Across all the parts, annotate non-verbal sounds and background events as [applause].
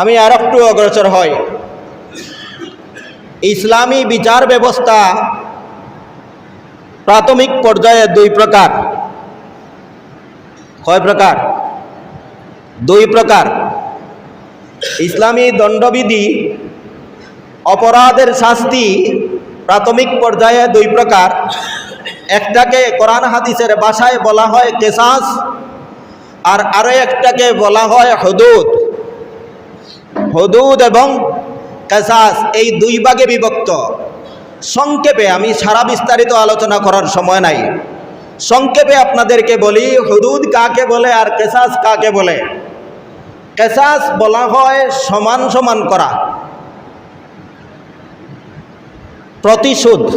আমি আর একটু অগ্রসর হই। ইসলামী বিচার ব্যবস্থা প্রাথমিক পর্যায়ে দুই প্রকার। কয় প্রকার? দুই প্রকার। ইসলামী দণ্ডবিধি, অপরাধের শাস্তি প্রাথমিক পর্যায়ে দুই প্রকার। একটাকে কোরআন হাদিসের ভাষায় বলা হয় কেসাস আর আরও একটাকে বলা হয় হদুদ। হদুদ এবং কেসাস, এই দুই ভাগে বিভক্ত। সংক্ষেপে আমি সারা বিস্তারিত আলোচনা করার সময় নাই। সংক্ষেপে আপনাদেরকে বলি, হদুদ কাকে বলে আর কেসাস কাকে বলে? কেসাস বলা হয় সমান সমান করা। প্রতিশোধ।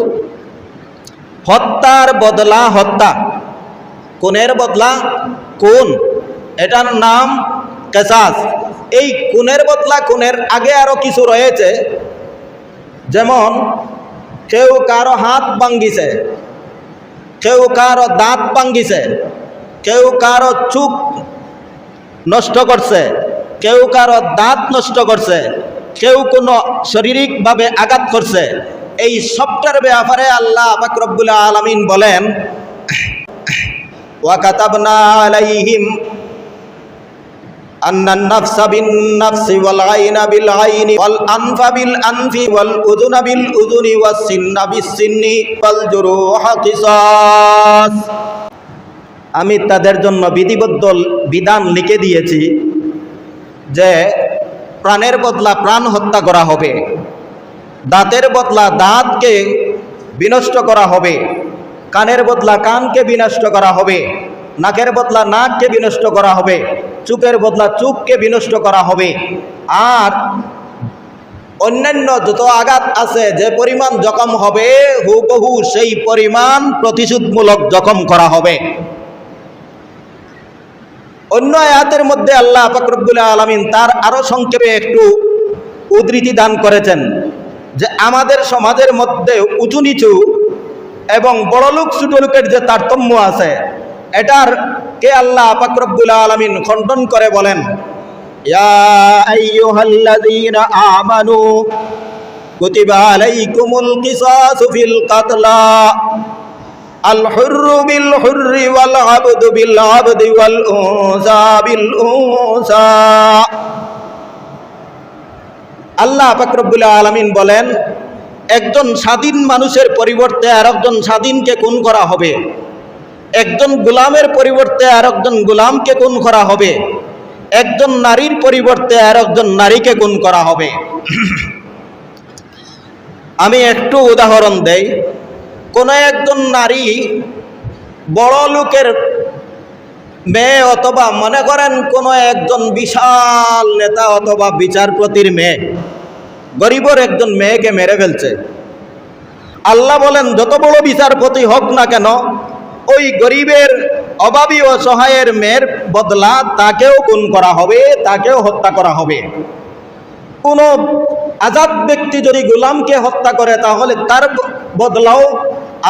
হত্যার বদলা হত্যা। কোনের বদলা? কোন? এটার নাম কেসাস। এই কোনের বদলা কোনের আগে আরও কিছু রয়েছে। যেমন, কেউ কারও হাত ভাঙ্গিছে কেউ কারও দাঁত ভাঙ্গিছে কেউ কারও চুপ নষ্ট করছে, কেউ কারও দাঁত নষ্ট করছে, কেউ কোনো শারীরিকভাবে আঘাত করছে। এই সবটার ব্যাপারে আল্লাহ ফাকরবুল আলমিন বলেন ওয়াকাতাবনা আলাইহিম أن النفس بالنفس والعين بالعين والأنف بالأنف والأذن بالأذن والسن بالسن والجروح قصاص আমি তাদের জন্য বিধিবদ্ধ বিধান লিখে দিয়েছি যে প্রাণের বদলা প্রাণ হত্যা করা হবে দাঁতের বদলা দাঁতকে বিনষ্ট করা হবে কানের বদলা কানকে বিনষ্ট করা হবে নাকের বদলা নাককে বিনষ্ট করা হবে চুকের বদলা চুককে বিনষ্ট করা হবে। আর অন্যান্য যত আঘাত আছে, যে পরিমাণ জখম হবে, হুবহু সেই পরিমাণ প্রতিশোধমূলক জখম করা হবে। অন্য আয়াতের মধ্যে আল্লাহ ফকরবুল্লাহ আলমিন তার আরও সংক্ষেপে একটু উদ্ধৃতি দান করেছেন যে, আমাদের সমাজের মধ্যে উঁচু নিচু এবং বড়লোক ছোট লোকের যে তারতম্য আছে এটার কে আল্লাহ ফকরবুল্লাহ আলমিন খণ্ডন করে বলেন ইয়া আইয়ুহাল্লাযীনা আমানু কুতিবা আলাইকুমুল কিসাসু ফিল কাতলা الحر بالحر والعبد بالعبد والأنثى بالأنثى আল্লাহ ফাকরবুল আলমিন বলেন একজন স্বাধীন মানুষের পরিবর্তে আর একজন স্বাধীনকে খুন করা হবে একজন গোলামের পরিবর্তে আর একজন গোলামকে খুন করা হবে। একজন নারীর পরিবর্তে আর একজন নারীকে খুন করা হবে। [clears throat] আমি একটু উদাহরণ দেই। কোনো একজন নারী বড় লোকের মেয়ে অথবা মনে করেন কোনো একজন বিশাল নেতা অথবা বিচারপতির মেয়ে, গরিবর একজন মেয়েকে মেরে ফেলছে। আল্লাহ বলেন, যত বড় বিচারপতি হোক না কেন ওই গরিবের অভাবী ও সহায়ের মেয়ের বদলা তাকেও খুন করা হবে, তাকেও হত্যা করা হবে। কোনো আজাদ ব্যক্তি যদি গোলামকে হত্যা করে, তাহলে তার বদলাও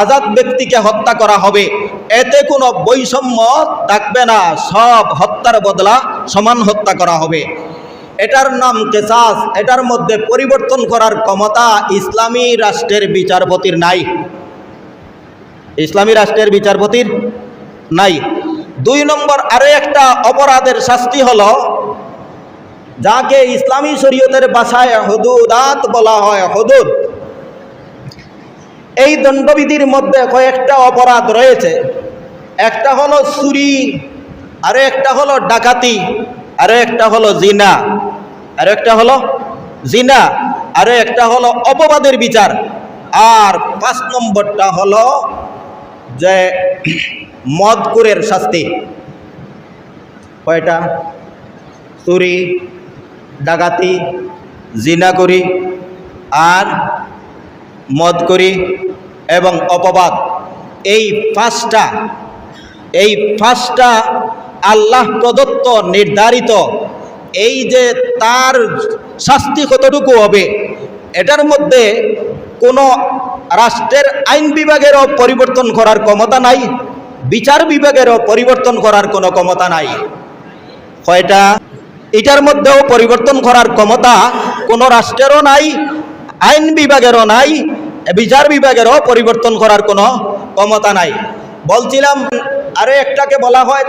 আজাদ ব্যক্তিকে হত্যা করা হবে। এতে কোনো বৈষম্য থাকবে না, সব হত্যার বদলা সমান হত্যা করা হবে। এটার নাম কেসাস, এটার মধ্যে পরিবর্তন করার ক্ষমতা ইসলামী রাষ্ট্রের বিচারপতির নাই। ইসলামী রাষ্ট্রের বিচারপতির নাই। দুই নম্বর আরও একটা অপরাধের শাস্তি হল, যাকে ইসলামী শরীয়তের ভাষায় হদুদাত বলা হয়, হদুদ। এই দণ্ডবিধির মধ্যে কয়েকটা অপরাধ রয়েছে। একটা হলো চুরি, আরও একটা হলো ডাকাতি, আরও একটা হলো জিনা, আরও একটা হলো জিনা, আরও একটা হলো অপবাদের বিচার। আর পাঁচ নম্বরটা হলো যে মদকুরের শাস্তি। কয়টা? চুরি, ডাকাতি, জিনা করি আর মদ করি এবং অপবাদ। এই পাঁচটা এই পাঁচটা আল্লাহ প্রদত্ত, নির্ধারিত, এই যে তার শাস্তি কতটুকু হবে, এটার মধ্যে কোনো রাষ্ট্রের আইন বিভাগেরও পরিবর্তন করার ক্ষমতা নাই, বিচার বিভাগেরও পরিবর্তন করার কোনো ক্ষমতা নাই। কয়টা? এটার মধ্যেও পরিবর্তন করার ক্ষমতা কোনো রাষ্ট্রেরও নাই, আইন বিভাগেরও নাই, বিচার বিভাগেরও পরিবর্তন করার কোনো ক্ষমতা নাই। বলছিলাম, আরও একটাকে বলা হয়